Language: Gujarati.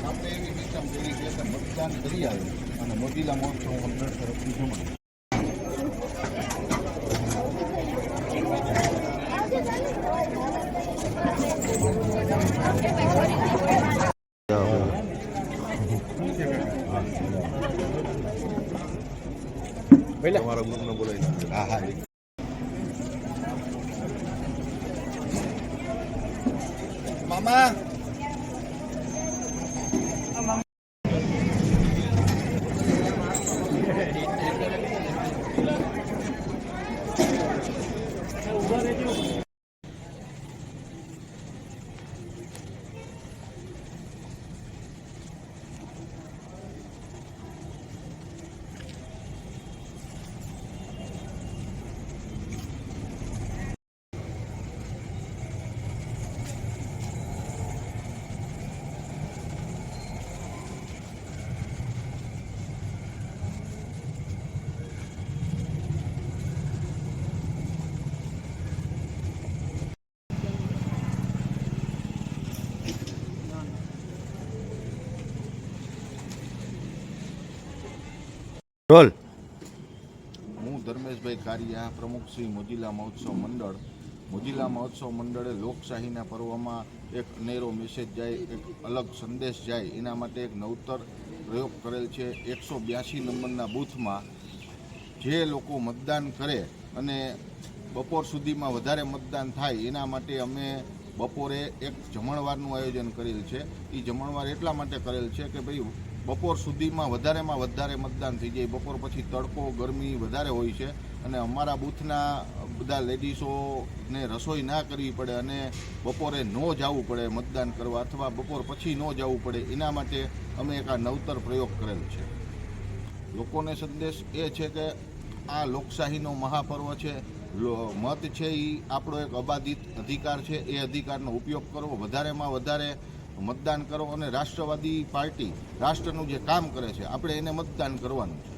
આપણે એવી સિસ્ટમ કરી કે મતદાન કરી આવે અને મોજીલા મહોત્સવ મંડળ તરફથી જમણ તમારા ગ્રુપને બોલાવી હા હા. મામા! રોલ હું ધર્મેશભાઈ કારિયા, પ્રમુખ શ્રી મોજીલા મહોત્સવ મંડળ. મોજીલા મહોત્સવ મંડળે લોકશાહીના પર્વમાં એક અનેરો મેસેજ જાય, એક અલગ સંદેશ જાય. એના માટે એક નવતર પ્રયોગ કરેલ છે. એકસો બ્યાસી નંબરના બૂથમાં જે લોકો મતદાન કરે અને બપોર સુધીમાં વધારે મતદાન થાય, એના માટે અમે બપોરે એક જમણવારનું આયોજન કરેલ છે. એ જમણવાર એટલા માટે કરેલ છે કે ભાઈ બપોર સુધીમાં વધારેમાં વધારે મતદાન થઈ જાય. બપોર પછી તડકો, ગરમી વધારે હોય છે અને અમારા બૂથના બધા લેડીસોને રસોઈ ના કરવી પડે અને બપોરે ન જવું પડે મતદાન કરવા અથવા બપોર પછી ન જવું પડે, એના માટે અમે એક આ નવતર પ્રયોગ કરેલ છે. લોકોને સંદેશ એ છે કે આ લોકશાહીનો મહાપર્વ છે. મત છે એ આપણો એક અબાધિત અધિકાર છે. એ અધિકારનો ઉપયોગ કરવો વધારેમાં વધારે મતદાન કરો અને રાષ્ટ્રવાદી પાર્ટી રાષ્ટ્રનું જે કામ કરે છે, આપણે એને મતદાન કરવાનું છે.